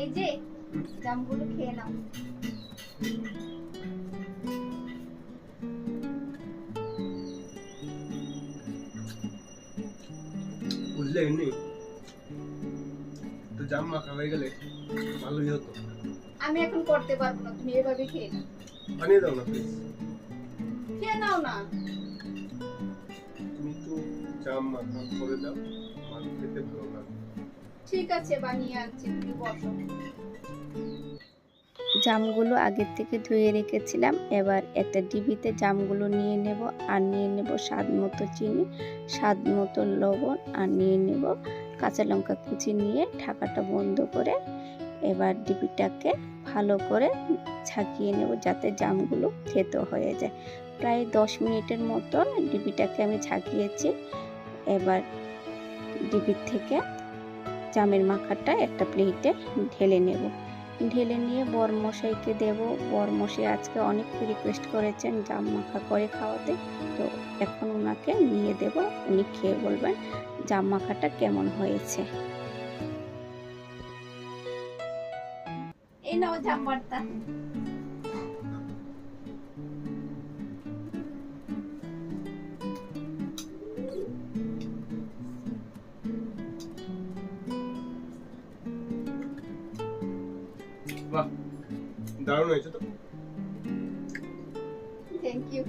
এই যে জামগুলো খেয়ে নাও। বুঝলে এমনি? তো জাম মাখা হয়ে গেলে ভালোই হতো। আমি এখন করতে পারব না তুমি এভাবে খেয়ে নাও। বানিয়ে দাও না প্লিজ খেয়ে নাও না। জাম মাখা করে দাও আমার খেতে ভালো লাগে। ঠিক আছে বানিয়ে আনছি তুমি বসো। জামগুলো আগের থেকে ধুয়ে রেখেছিলাম এবার একটা ডিবিতে জামগুলো নিয়ে নেব আর নিয়ে নেব স্বাদ মতো চিনি স্বাদ মতো লবণ আর নিয়ে নেব কাঁচা লঙ্কা কুচি নিয়ে ঢাকাটা বন্ধ করে এবার ডিবিটাকে ভালো করে ছাকিয়ে নেব যাতে জামগুলো থেতো হয়ে যায়। প্রায় দশ মিনিটের মতো ডিবিটাকে আমি ছাকিয়েছি। এবার ডিবির থেকে জামের মাখাটা একটা প্লেটে ঢেলে নেব। ঢেলে নিয়ে বরমশাইকে দেব। বরমশাই আজকে অনেক রিকোয়েস্ট করেছেন জাম মাখা করে খাওয়াতে। তো এখন ওনাকে নিয়ে দেব। উনি খেয়ে বলবেন জাম মাখাটা কেমন হয়েছে। এই নাও জাম ভর্তা বাহ দারুণ হয়েছে তো। Thank you